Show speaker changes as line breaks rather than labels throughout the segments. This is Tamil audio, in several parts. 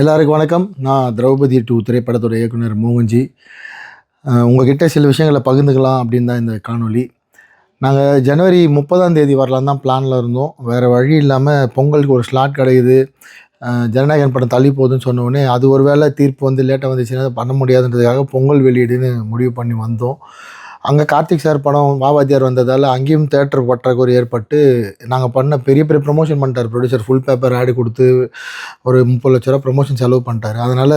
எல்லாருக்கும் வணக்கம். நான் திரௌபதி டூ திரைப்படத்தோட இயக்குனர் மோகன்ஜி உங்ககிட்ட சில விஷயங்களை பகிர்ந்துக்கலாம் அப்படின்னு தான் இந்த காணொளி. நாங்கள் ஜனவரி முப்பதாம் தேதி வரலாம் தான் பிளானில் இருந்தோம். வேறு வழி இல்லாமல் பொங்கலுக்கு ஒரு ஸ்லாட் கிடைக்குது. ஜனநாயகன் படம் தள்ளி போகுதுன்னு சொன்னோடனே அது ஒரு வேளை தீர்ப்பு வந்து லேட்டாக வந்துச்சுன்னா பண்ண முடியாதுன்றதுக்காக பொங்கல் வெளியீடுன்னு முடிவு பண்ணி வந்தோம். அங்கே கார்த்திக் சார் படம் வாவாத்தியார் வந்ததால் அங்கேயும் தேட்டர் பற்றாக்குறை ஏற்பட்டு நாங்கள் பண்ண பெரிய பெரிய ப்ரொமோஷன் பண்ணிட்டார். ப்ரொடியூசர் ஃபுல் பேப்பர் ஆடி கொடுத்து ஒரு முப்பது லட்ச ரூபா ப்ரொமோஷன் செலவு பண்ணிட்டார். அதனால்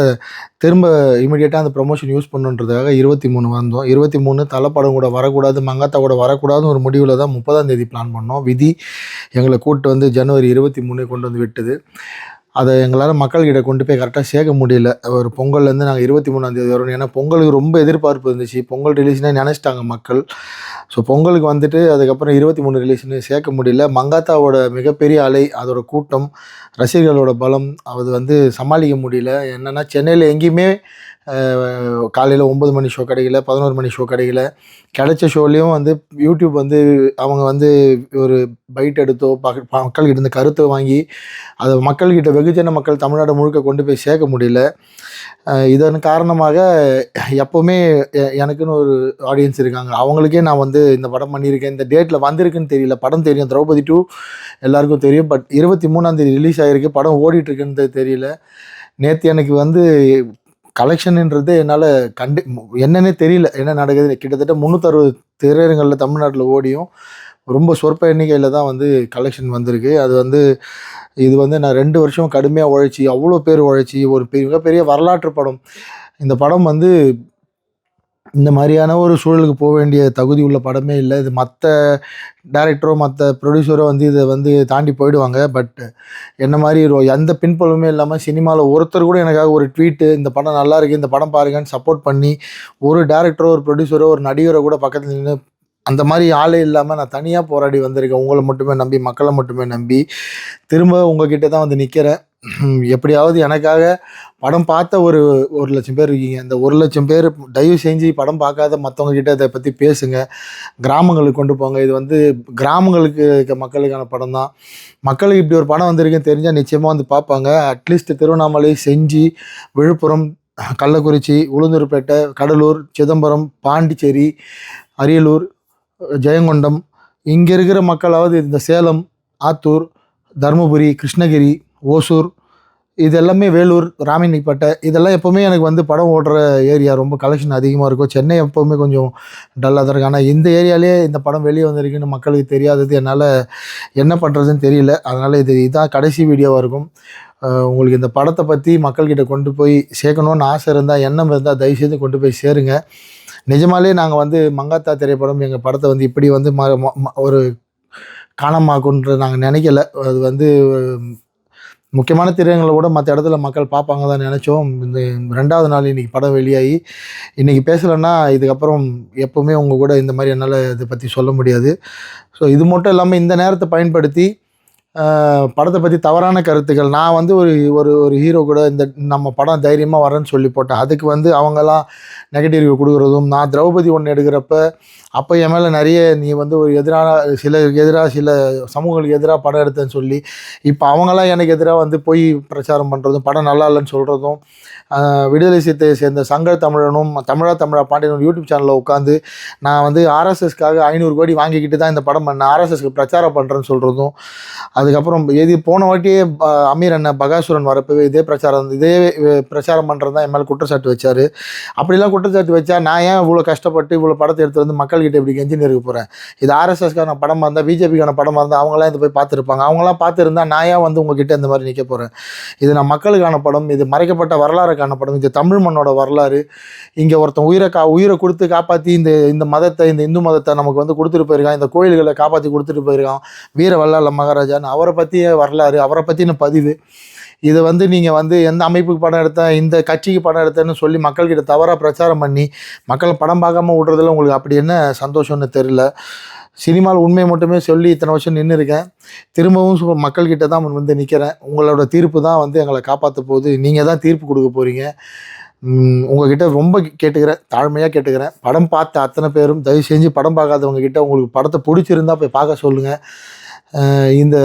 திரும்ப இமீடியட்டாக அந்த ப்ரொமோஷன் யூஸ் பண்ணுன்றதுக்காக இருபத்தி மூணு வந்தோம். இருபத்தி மூணு தலைப்படம் கூட வரக்கூடாது மங்காத்தா கூட வரக்கூடாதுன்னு ஒரு முடிவில் தான் முப்பதாம் தேதி பிளான் பண்ணோம். விதி எங்களை கூப்பிட்டு வந்து ஜனவரி இருபத்தி மூணு கொண்டு வந்து விட்டுது. அதை எங்களால் மக்கள்கிட்ட கொண்டு போய் கரெக்டாக சேர்க்க முடியல. ஒரு பொங்கல்லேருந்து நாங்கள் இருபத்தி மூணாந்தேதி வரணும். ஏன்னா பொங்கலுக்கு ரொம்ப எதிர்பார்ப்பு இருந்துச்சு. பொங்கல் ரிலீஸ்னால் நினச்சிட்டாங்க மக்கள். ஸோ பொங்கலுக்கு வந்துட்டு அதுக்கப்புறம் இருபத்தி மூணு ரிலீஸ்னு சேர்க்க முடியல. மங்காத்தாவோட மிகப்பெரிய அலை அதோட கூட்டம் ரசிகர்களோட பலம் அது வந்து சமாளிக்க முடியல. என்னென்னா சென்னையில் எங்கேயுமே காலையில் ஒம்பது மணி ஷோ கிடைக்கல பதினோரு மணி ஷோ கிடைக்கல. கிடைச்ச ஷோலேயும் வந்து யூடியூப் வந்து அவங்க வந்து ஒரு பைட் எடுத்தோ மக்கள்கிட்ட இருந்து கருத்தை வாங்கி அதை மக்கள்கிட்ட வெகுஜன மக்கள் தமிழ்நாடு முழுக்க கொண்டு போய் சேர்க்க முடியல. இதன் காரணமாக எப்போவுமே எனக்குன்னு ஒரு ஆடியன்ஸ் இருக்காங்க. அவங்களுக்கே நான் வந்து இந்த படம் பண்ணியிருக்கேன். இந்த டேட்டில் வந்திருக்குன்னு தெரியல. படம் தெரியும். திரௌபதி டூ எல்லாருக்கும் தெரியும். பட் இருபத்தி மூணாந்தேதி ரிலீஸ் ஆகிருக்கு படம் ஓடிட்டுருக்குன்னு தெரியல. நேற்று எனக்கு வந்து கலெக்ஷன்ன்றது என்னால் கண்டு என்னன்னே தெரியல. என்ன நடக்குது? கிட்டத்தட்ட முந்நூற்றறுபது திரையரங்களில் தமிழ்நாட்டில் ஓடியும். ரொம்ப சொற்ப எண்ணிக்கையில் தான் வந்து கலெக்ஷன் வந்திருக்கு. அது வந்து இது வந்து நான் ரெண்டு வருஷம் கடுமையாக உழைச்சி அவ்வளோ பேர் உழைச்சி ஒரு பெரிய மிகப்பெரிய வரலாற்று படம். இந்த படம் வந்து இந்த மாதிரியான ஒரு சூழலுக்கு போக வேண்டிய தகுதி உள்ள படமே இல்லை. இது மற்ற டேரக்டரோ மற்ற ப்ரொடியூசரோ வந்து இதை வந்து தாண்டி போயிடுவாங்க. பட் என்ன மாதிரி எந்த பின்புலமே இல்லாமல் சினிமாவில் ஒருத்தர் கூட எனக்காக ஒரு ட்வீட்டு இந்த படம் நல்லா இருக்குது இந்த படம் பாருங்கன்னு சப்போர்ட் பண்ணி ஒரு டேரக்டரோ ஒரு ப்ரொடியூசரோ ஒரு நடிகரோ கூட பக்கத்தில் நின்று அந்த மாதிரி ஆளே இல்லாமல் நான் தனியாக போராடி வந்திருக்கேன். உங்களை மட்டுமே நம்பி மக்களை மட்டுமே நம்பி. திரும்ப உங்ககிட்ட தான் வந்து நிற்கிறேன் எப்படியாவது எனக்காக படம் பார்த்த ஒரு ஒரு லட்சம் பேர் இருக்கீங்க. இந்த ஒரு லட்சம் பேர் தயவு செஞ்சு படம் பார்க்காத மற்றவங்க கிட்ட இதை பற்றி பேசுங்க. கிராமங்களுக்கு கொண்டு போங்க. இது வந்து கிராமங்களுக்கு இருக்க மக்களுக்கான படம் தான். மக்களுக்கு இப்படி ஒரு படம் வந்திருக்குன்னு தெரிஞ்சால் நிச்சயமாக வந்து பார்ப்பாங்க. அட்லீஸ்ட் திருவண்ணாமலை செஞ்சி விழுப்புரம் கள்ளக்குறிச்சி உளுந்தூர்பேட்டை கடலூர் சிதம்பரம் பாண்டிச்சேரி அரியலூர் ஜெயங்கொண்டம் இங்கே இருக்கிற மக்களாவது இந்த சேலம் ஆத்தூர் தருமபுரி கிருஷ்ணகிரி ஓசூர் இது எல்லாமே வேலூர் ராமினிப்பேட்டை இதெல்லாம் எப்போவுமே எனக்கு வந்து படம் ஓடுற ஏரியா. ரொம்ப கலெக்ஷன் அதிகமாக இருக்கும். சென்னை எப்போவுமே கொஞ்சம் டல்லாக தான் இருக்கும். ஆனால் இந்த ஏரியாலே இந்த படம் வெளியே வந்திருக்குன்னு மக்களுக்கு தெரியாதது என்னால் என்ன பண்ணுறதுன்னு தெரியல. அதனால் இது இதான் கடைசி வீடியோவாக இருக்கும். உங்களுக்கு இந்த படத்தை பற்றி மக்கள்கிட்ட கொண்டு போய் சேர்க்கணுன்னு ஆசை இருந்தால் எண்ணம் இருந்தால் தயவுசெய்து கொண்டு போய் சேருங்க. நிஜமாலே நாங்கள் வந்து மங்காத்தா திரைப்படம் எங்கள் படத்தை வந்து இப்படி வந்து ம ம- ம- ஒரு காணமாக்குன்ற நாங்கள் நினைக்கல. அது வந்து முக்கியமான திரையங்களை கூட மற்ற இடத்துல மக்கள் பார்ப்பாங்க தான் நினச்சோம். இந்த ரெண்டாவது நாள் இன்றைக்கி படம் வெளியாகி இன்றைக்கி பேசலைன்னா இதுக்கப்புறம் எப்போவுமே உங்கள் கூட இந்த மாதிரி என்னால் இதை பற்றி சொல்ல முடியாது. ஸோ இது மட்டும் இல்லாமல் இந்த நேரத்தை பயன்படுத்தி படத்தை பற்றி தவறான கருத்துக்கள். நான் வந்து ஒரு ஒரு ஒரு ஹீரோ கூட இந்த நம்ம படம் தைரியமாக வரேன்னு சொல்லி போட்டேன். அதுக்கு வந்து அவங்கெல்லாம் நெகட்டிவ் கொடுக்குறதும் நான் திரௌபதி ஒன்று எடுக்கிறப்ப அப்போ என் மேலே நிறைய நீ வந்து ஒரு எதிரான சிலருக்கு எதிராக சில சமூகங்களுக்கு எதிராக படம் எடுத்தேன்னு சொல்லி இப்போ அவங்களாம் எனக்கு எதிராக வந்து போய் பிரச்சாரம் பண்ணுறதும் படம் நல்லா இல்லைன்னு சொல்கிறதும் விடுதலை சிறுத்தையை சேர்ந்த சங்க தமிழனும் தமிழா தமிழா பாண்டியனும் யூடியூப் சேனலில் உட்காந்து நான் வந்து ஆர்எஸ்எஸ்க்காக ஐநூறு கோடி வாங்கிக்கிட்டு தான் இந்த படம் பண்ணேன் ஆர்எஸ்எஸ்க்கு பிரச்சாரம் பண்ணுறேன்னு சொல்கிறதும் அதுக்கப்புறம் எது போன வாட்டியே அமீர் அண்ணன் பகாசுரன் வரப்பவே இதே பிரச்சாரம் இதே பிரச்சாரம் பண்ணுறது தான் என் மேலே குற்றச்சாட்டு வச்சார். அப்படிலாம் குற்றச்சாட்டு வச்சா நான் ஏன் இவ்வளோ கஷ்டப்பட்டு இவ்வளோ படத்தை எடுத்து வந்து மக்கள் கிட்ட இப்படி கெஞ்சின்னு இருக்க போகிறேன் இது ஆர்எஸ்எஸ்க்கான படமாக இருந்தால் பிஜேபிக்கான படமாக இருந்தால் அவங்களாம் இதை போய் பார்த்துருப்பாங்க. அவங்களாம் பார்த்துருந்தா நான் ஏன் வந்து உங்ககிட்ட இந்த மாதிரி நிற்க போகிறேன் இது நான் மக்களுக்கான படம் இது மறைக்கப்பட்ட வரலாறுக்கான படம் இது தமிழ் மண்ணோட வரலாறு. இங்கே ஒருத்தன் உயிரை கா உயிரை கொடுத்து காப்பாற்றி இந்த இந்த மதத்தை இந்த இந்து மதத்தை நமக்கு வந்து கொடுத்துட்டு போயிருக்கான். இந்த கோயில்களை காப்பாற்றி கொடுத்துட்டு போயிருக்கான். வீர வல்லாள மகாராஜான்னு அவரை பற்றிய வரலாறு அவரை பற்றின பதிவு. இதை வந்து நீங்கள் வந்து எந்த அமைப்புக்கு படம் எடுத்தேன் இந்த கட்சிக்கு படம் எடுத்தேன்னு சொல்லி மக்கள்கிட்ட தவறாக பிரச்சாரம் பண்ணி மக்களை படம் பார்க்காம விட்றதுல உங்களுக்கு அப்படி என்ன சந்தோஷம்னு தெரில சினிமாவில் உண்மையை மட்டுமே சொல்லி இத்தனை வருஷம் நின்று இருக்கேன் திரும்பவும் சு- மக்கள்கிட்ட தான் வந்து நிற்கிறேன் உங்களோட தீர்ப்பு தான் வந்து எங்களை காப்பாற்ற போகுது. நீங்கள் தான் தீர்ப்பு கொடுக்க போகிறீங்க உங்ககிட்ட ரொம்ப கேட்டுக்கிறேன். தாழ்மையாக கேட்டுக்கிறேன். படம் பார்த்த அத்தனை பேரும் தயவு செஞ்சு படம் பார்க்காதவங்க கிட்ட உங்களுக்கு படத்தை பிடிச்சிருந்தா போய் பார்க்க சொல்லுங்கள் இந்த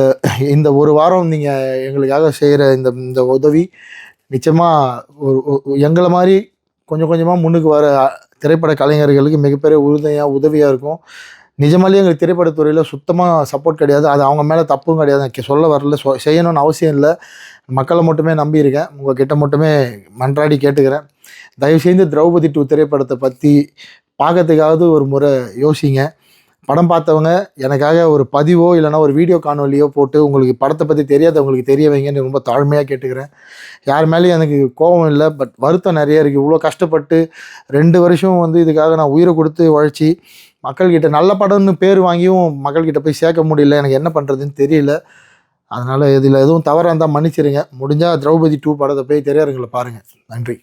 இந்த ஒரு வாரம் நீங்கள் எங்களுக்காக செய்கிற இந்த இந்த உதவி நிச்சயமாக ஒரு எங்களை மாதிரி கொஞ்சம் கொஞ்சமாக முன்னுக்கு வர திரைப்பட கலைஞர்களுக்கு மிகப்பெரிய உறுதுணையாக உதவியாக இருக்கும். நிஜமாலேயே எங்களுக்கு திரைப்படத்துறையில் சுத்தமாக சப்போர்ட் கிடையாது. அது அவங்க மேலே தப்பும் கிடையாது. சொல்ல வரல. சொ செய்யணும்னு அவசியம் இல்லை. மக்களை மட்டுமே நம்பியிருக்கேன் உங்ககிட்ட மட்டுமே மன்றாடி கேட்டுக்கிறேன். தயவுசெய்து திரௌபதி டூ திரைப்படத்தை பற்றி பார்க்கறதுக்காவது ஒரு முறை யோசிங்க. படம் பார்த்தவங்க எனக்காக ஒரு பதிவோ இல்லைனா ஒரு வீடியோ காணொலியோ போட்டு உங்களுக்கு படத்தை பற்றி தெரியாதவங்களுக்கு தெரிய வைங்கன்னு ரொம்ப தாழ்மையாக கேட்டுக்கிறேன். யார் மேலேயும் எனக்கு கோபம் இல்லை பட் வருத்தம் நிறைய இருக்குது இவ்வளோ கஷ்டப்பட்டு ரெண்டு வருஷம் வந்து இதுக்காக நான் உயிரை கொடுத்து உழைச்சி மக்கள்கிட்ட நல்ல படம்னு பேர் வாங்கியும் மக்கள்கிட்ட போய் சேர்க்க முடியல. எனக்கு என்ன பண்ணுறதுன்னு தெரியல. அதனால் இதில் எதுவும் தவறாக இருந்தால் மன்னிச்சிருங்க. முடிஞ்சால் திரௌபதி டூ படத்தை போய் திரையரங்கில் பாருங்கள் நன்றி.